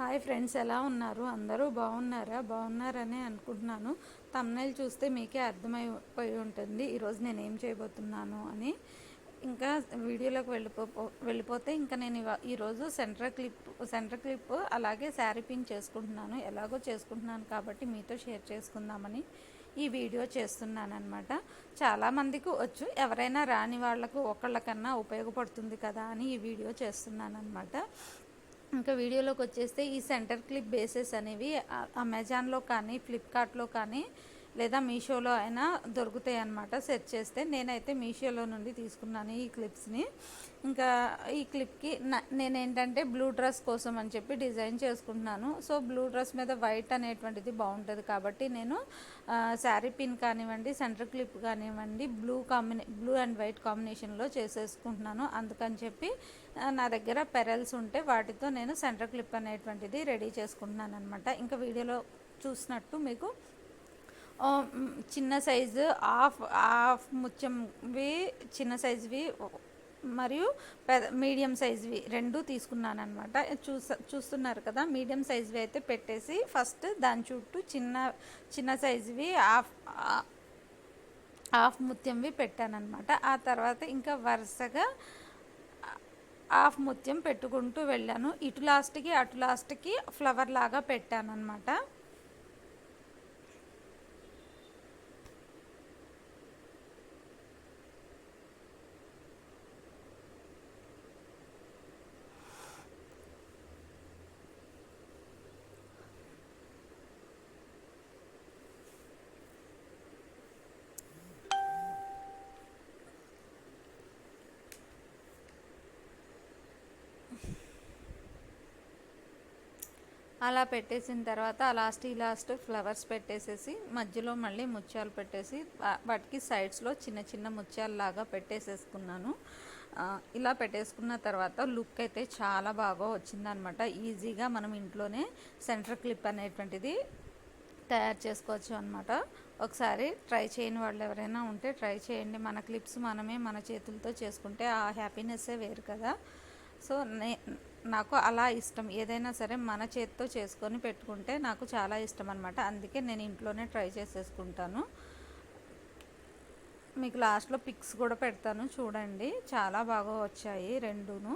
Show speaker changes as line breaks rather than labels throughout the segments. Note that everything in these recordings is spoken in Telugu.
హాయ్ ఫ్రెండ్స్ ఎలా ఉన్నారు? అందరూ బాగున్నారా? బాగున్నారని అనుకుంటున్నాను. తమ్నైల్ చూస్తే మీకే అర్థమైపోయి ఉంటుంది. ఈరోజు నేను ఏం చేయబోతున్నాను అని. ఇంకా వీడియోలోకి వెళ్ళిపో వెళ్ళిపోతే ఇంకా నేను ఈరోజు సెంటర్ క్లిప్ సెంటర్ క్లిప్ అలాగే శారీ పిన్ చేసుకుంటున్నాను. ఎలాగో చేసుకుంటున్నాను కాబట్టి మీతో షేర్ చేసుకుందామని ఈ వీడియో చేస్తున్నాను అనమాట చాలామందికి వచ్చు. ఎవరైనా రాని వాళ్ళకు ఒకళ్ళకన్నా ఉపయోగపడుతుంది కదా అని ఈ వీడియో చేస్తున్నాను అనమాట ఇంకా వీడియోలోకి వచ్చేస్తే ఈ సెంటర్ క్లిప్ బేసెస్ అనేవి అమెజాన్లో కానీ ఫ్లిప్కార్ట్లో కానీ లేదా మీషోలో అయినా దొరుకుతాయి అన్నమాట. సెర్చ్ చేస్తే నేనైతే మీషోలో నుండి తీసుకున్నాను ఈ క్లిప్స్ని. ఇంకా ఈ క్లిప్కి నేనేంటంటే బ్లూ డ్రెస్ కోసం అని చెప్పి డిజైన్ చేసుకుంటున్నాను. సో బ్లూ డ్రెస్ మీద వైట్ అనేటువంటిది బాగుంటుంది కాబట్టి నేను శారీ పిన్ కానివ్వండి సెంటర్ క్లిప్ కానివ్వండి బ్లూ కాంబినే బ్లూ అండ్ వైట్ కాంబినేషన్లో చేసేసుకుంటున్నాను. అందుకని చెప్పి నా దగ్గర పెరల్స్ ఉంటే వాటితో నేను సెంటర్ క్లిప్ అనేటువంటిది రెడీ చేసుకుంటున్నాను అనమాట ఇంకా వీడియోలో చూసినట్టు మీకు చిన్న సైజు హాఫ్ హాఫ్ ముత్యంవి చిన్న సైజువి మరియు పెద్ద మీడియం సైజువి రెండు తీసుకున్నాను అనమాట చూస చూస్తున్నారు కదా మీడియం సైజువి అయితే పెట్టేసి ఫస్ట్ దాని చుట్టూ చిన్న చిన్న సైజువి హాఫ్ హాఫ్ ముత్యంవి పెట్టానమాట ఆ తర్వాత ఇంకా వరుసగా హాఫ్ ముత్యం పెట్టుకుంటూ వెళ్ళాను. ఇటు లాస్ట్కి అటు లాస్ట్కి ఫ్లవర్ లాగా పెట్టాను అనమాట అలా పెట్టేసిన తర్వాత లాస్ట్ ఈ లాస్ట్ ఫ్లవర్స్ పెట్టేసేసి మధ్యలో మళ్ళీ ముత్యాలు పెట్టేసి వాటికి సైడ్స్లో చిన్న చిన్న ముత్యాలు లాగా పెట్టేసేసుకున్నాను ఇలా పెట్టేసుకున్న తర్వాత లుక్ అయితే చాలా బాగా వచ్చిందనమాట ఈజీగా మనం ఇంట్లోనే సెంటర్ క్లిప్ అనేటువంటిది తయారు చేసుకోవచ్చు అనమాట ఒకసారి ట్రై చేయని వాళ్ళు ఎవరైనా ఉంటే ట్రై చేయండి. మన క్లిప్స్ మనమే మన చేతులతో చేసుకుంటే ఆ హ్యాపీనెస్సే వేరు కదా. సో నే నాకు అలా ఇష్టం. ఏదైనా సరే మన చేతితో చేసుకొని పెట్టుకుంటే నాకు చాలా ఇష్టం అనమాట అందుకే నేను ఇంట్లోనే ట్రై చేసేసుకుంటాను. మీకు లాస్ట్లో పిక్స్ కూడా పెడతాను. చూడండి. చాలా బాగా వచ్చాయి రెండును.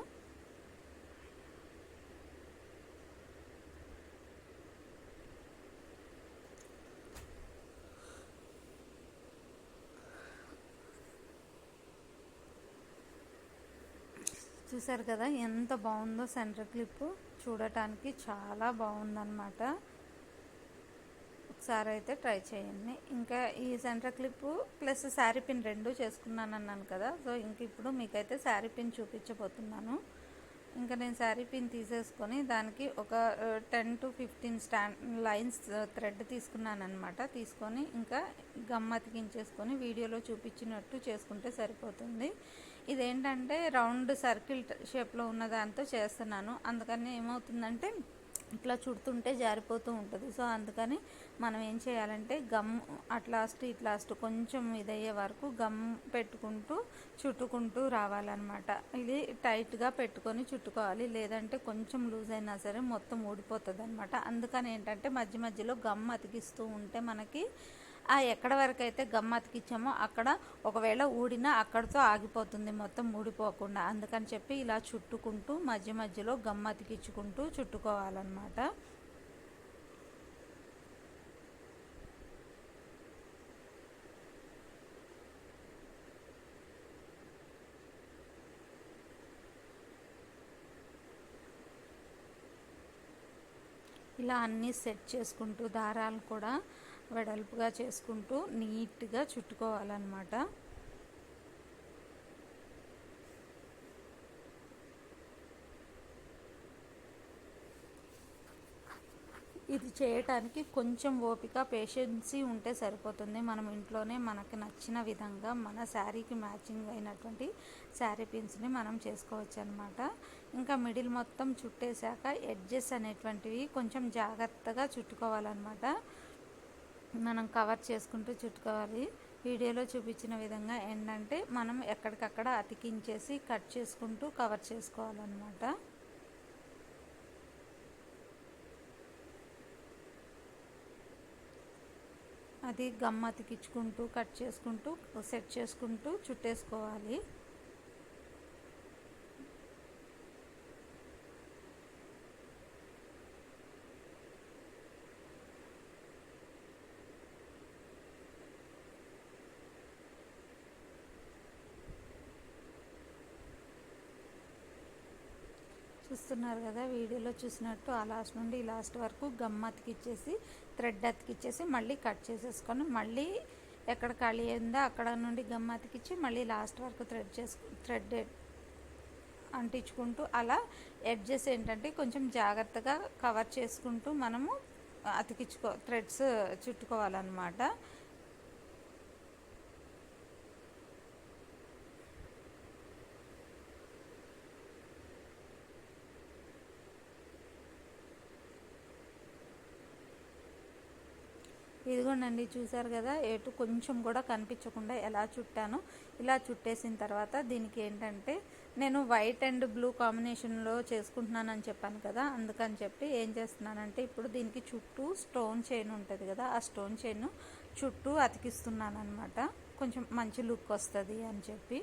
చూసారు కదా ఎంత బాగుందో సెంటర్ క్లిప్. చూడటానికి చాలా బాగుందన్నమాట. ఒకసారి అయితే ట్రై చేయండి. ఇంకా ఈ centre clip plus sari pin రెండు చేసుకున్నాను అన్నాను కదా సో ఇంక ఇప్పుడు మీకైతే శారీ పిన్ చూపించబోతున్నాను. ఇంకా నేను శారీ పిన్ తీసేసుకొని దానికి ఒక ten to fifteen stand lines thread తీసుకున్నాను అనమాట తీసుకొని ఇంకా గమ్ అతికించేసుకొని వీడియోలో చూపించినట్టు చేసుకుంటే సరిపోతుంది. ఇదేంటంటే రౌండ్ సర్కిల్ షేప్లో ఉన్న దాంతో చేస్తున్నాను. అందుకని ఏమవుతుందంటే ఇట్లా చుడుతుంటే జారిపోతూ ఉంటుంది. సో అందుకని మనం ఏం చేయాలంటే గమ్ అట్లాస్ట్ ఇట్లాస్ట్ కొంచెం ఇదయ్యే వరకు గమ్ పెట్టుకుంటూ చుట్టుకుంటూ రావాలన్నమాట. ఇది టైట్గా పెట్టుకొని చుట్టుకోవాలి. లేదంటే కొంచెం లూజ్ అయినా సరే మొత్తం ఊడిపోతుంది అనమాట అందుకని ఏంటంటే మధ్య మధ్యలో గమ్ అతికిస్తూ ఉంటే మనకి ఎక్కడ వరకు అయితే గమ్ అక్కడ ఒకవేళ ఊడినా అక్కడితో ఆగిపోతుంది మొత్తం ఊడిపోకుండా. అందుకని చెప్పి ఇలా చుట్టుకుంటూ మధ్య మధ్యలో గమ్ చుట్టుకోవాలన్నమాట. ఇలా అన్నీ సెట్ చేసుకుంటూ దారాలు కూడా వెడల్పుగా చేసుకుంటూ నీట్గా చుట్టుకోవాలన్నమాట. ఇది చేయటానికి కొంచెం ఓపిక పేషెన్సీ ఉంటే సరిపోతుంది. మనం ఇంట్లోనే మనకు నచ్చిన విధంగా మన శారీకి మ్యాచింగ్ అయినటువంటి శారీ పిన్స్ని మనం చేసుకోవచ్చు అనమాట ఇంకా మిడిల్ మొత్తం చుట్టేశాక ఎడ్జెస్ అనేటువంటివి కొంచెం జాగ్రత్తగా చుట్టుకోవాలన్నమాట. మనం కవర్ చేసుకుంటూ చుట్టుకోవాలి. వీడియోలో చూపించిన విధంగా ఏంటంటే మనం ఎక్కడికక్కడ అతికించేసి కట్ చేసుకుంటూ కవర్ చేసుకోవాలన్నమాట. అది గమ్మ అతికించుకుంటూ కట్ చేసుకుంటూ సెట్ చేసుకుంటూ చుట్టేసుకోవాలి. చూస్తున్నారు కదా వీడియోలో చూసినట్టు ఆ లాస్ట్ నుండి ఈ లాస్ట్ వరకు గమ్ అతికిచ్చేసి థ్రెడ్ అతికిచ్చేసి మళ్ళీ కట్ చేసేసుకొని మళ్ళీ ఎక్కడ ఖాళీ అయిందో అక్కడ నుండి గమ్ అతికిచ్చి మళ్ళీ లాస్ట్ వరకు థ్రెడ్ చేసుకు థ్రెడ్ అంటించుకుంటూ అలా ఎడ్జెస్ ఏంటంటే కొంచెం జాగ్రత్తగా కవర్ చేసుకుంటూ మనము అతికించుకో థ్రెడ్స్ చుట్టుకోవాలన్నమాట. ఇదిగోండి చూసారు కదా ఎటు కొంచెం కూడా కనిపించకుండా ఎలా చుట్టాను. ఇలా చుట్టేసిన తర్వాత దీనికి ఏంటంటే నేను వైట్ అండ్ బ్లూ కాంబినేషన్లో చేసుకుంటున్నానని చెప్పాను కదా అందుకని చెప్పి ఏం చేస్తున్నానంటే ఇప్పుడు దీనికి చుట్టూ స్టోన్ చైన్ ఉంటుంది కదా ఆ స్టోన్ చైన్ చుట్టూ అతికిస్తున్నాను అనమాట కొంచెం మంచి లుక్ వస్తుంది అని చెప్పి.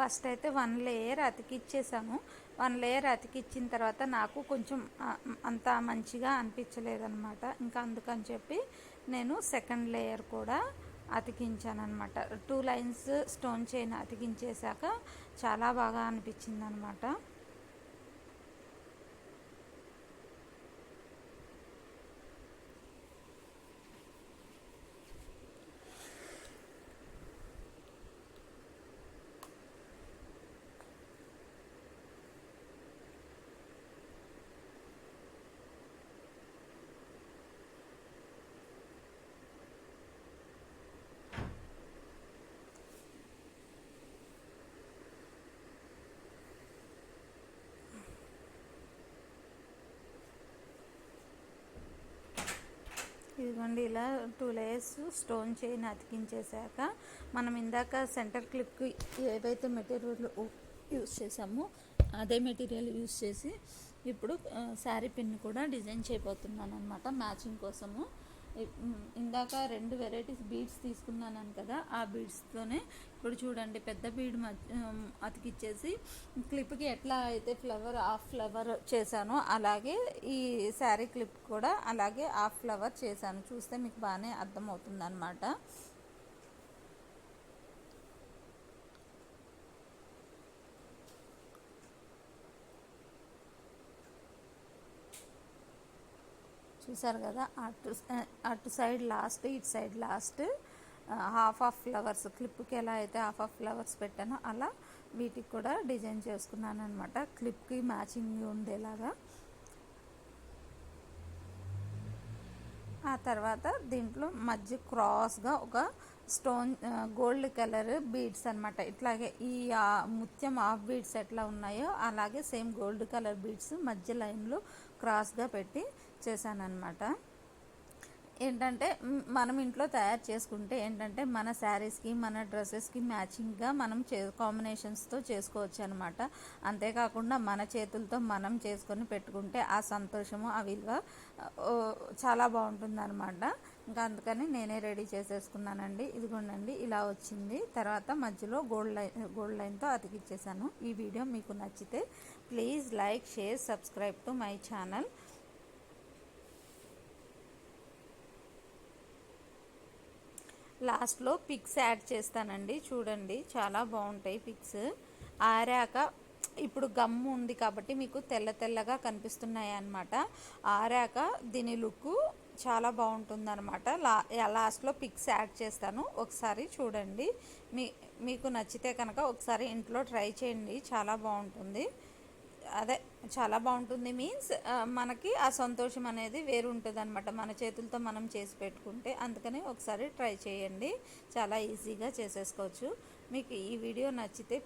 ఫస్ట్ అయితే వన్ లేయర్ అతికిచ్చేసాను వన్ లేయర్ అతికిచ్చిన తర్వాత నాకు కొంచెం అంత మంచిగా అనిపించలేదన్నమాట. ఇంకా అందుకని చెప్పి నేను సెకండ్ లేయర్ కూడా అతికించాను అనమాట టూ లైన్స్ స్టోన్ చైన్ అతికించేశాక చాలా బాగా అనిపించింది అనమాట ఇదిగోండి ఇలా టూ లేయర్స్ స్టోన్ చైన్ అతికించేశాక మనం ఇందాక సెంటర్ క్లిప్కి ఏవైతే మెటీరియల్ యూస్ చేసామో అదే మెటీరియల్ యూస్ చేసి ఇప్పుడు శారీ పిన్ కూడా డిజైన్ చేయబోతున్నాను అనమాట మ్యాచింగ్ కోసము. ఇందాక రెండు వెరైటీస్ బీడ్స్ తీసుకున్నాను కదా ఆ బీడ్స్తోనే ఇప్పుడు చూడండి పెద్ద బీడ్ అతికిచ్చేసి క్లిప్కి ఎట్లా అయితే ఫ్లవర్ హాఫ్ ఫ్లవర్ చేశానో అలాగే ఈ శారీ క్లిప్ కూడా అలాగే హాఫ్ ఫ్లవర్ చేశాను. చూస్తే మీకు బాగానే అర్థమవుతుంది అనమాట చూసారు కదా అటు అటు సైడ్ లాస్ట్ ఇటు side last half of flowers క్లిప్కి ఎలా అయితే హాఫ్ ఆఫ్ ఫ్లవర్స్ పెట్టానో అలా వీటికి కూడా డిజైన్ చేసుకున్నాను అనమాట క్లిప్కి మ్యాచింగ్ ఉండేలాగా. ఆ తర్వాత దీంట్లో మధ్య క్రాస్గా ఒక స్టోన్ గోల్డ్ కలర్ బీడ్స్ అనమాట ఇట్లాగే ఈ ముత్యం హాఫ్ బీడ్స్ ఎట్లా ఉన్నాయో అలాగే సేమ్ గోల్డ్ కలర్ బీడ్స్ మధ్య లైన్లో క్రాస్గా పెట్టి చేశానమాట ఏంటంటే మనం ఇంట్లో తయారు చేసుకుంటే ఏంటంటే మన శారీస్కి మన డ్రెస్సెస్కి మ్యాచింగ్గా మనం చే కాంబినేషన్స్తో చేసుకోవచ్చు అనమాట అంతేకాకుండా మన చేతులతో మనం చేసుకొని పెట్టుకుంటే ఆ సంతోషము ఆ విలువ చాలా బాగుంటుంది అనమాట ఇంకా అందుకని నేనే రెడీ చేసేసుకున్నానండి. ఇదిగోండి ఇలా వచ్చింది. తర్వాత మధ్యలో గోల్డ్ లైన్ గోల్డ్ లైన్తో అతికిచ్చేసాను ఈ వీడియో మీకు నచ్చితే please like share subscribe to my channel. లాస్ట్లో పిక్స్ యాడ్ చేస్తానండి. చూడండి చాలా బాగుంటాయి పిక్స్. ఆరాక ఇప్పుడు గమ్ము ఉంది కాబట్టి మీకు తెల్ల తెల్లగా కనిపిస్తున్నాయి అన్నమాట ఆరాక దీని లుక్ చాలా బాగుంటుంది అనమాట లా లాస్ట్లో పిక్స్ యాడ్ చేస్తాను. ఒకసారి చూడండి. మీ మీకు నచ్చితే కనుక ఒకసారి ఇంట్లో ట్రై చేయండి. చాలా బాగుంటుంది. అదే చాలా బాగుంటుంది మీన్స్ మనకి ఆ సంతోషం అనేది వేరు ఉంటుంది అనమాట మన చేతులతో మనం చేసి పెట్టుకుంటే అందుకని ఒకసారి ట్రై చేయండి. చాలా ఈజీగా చేసేసుకోవచ్చు. మీకు ఈ వీడియో నచ్చితే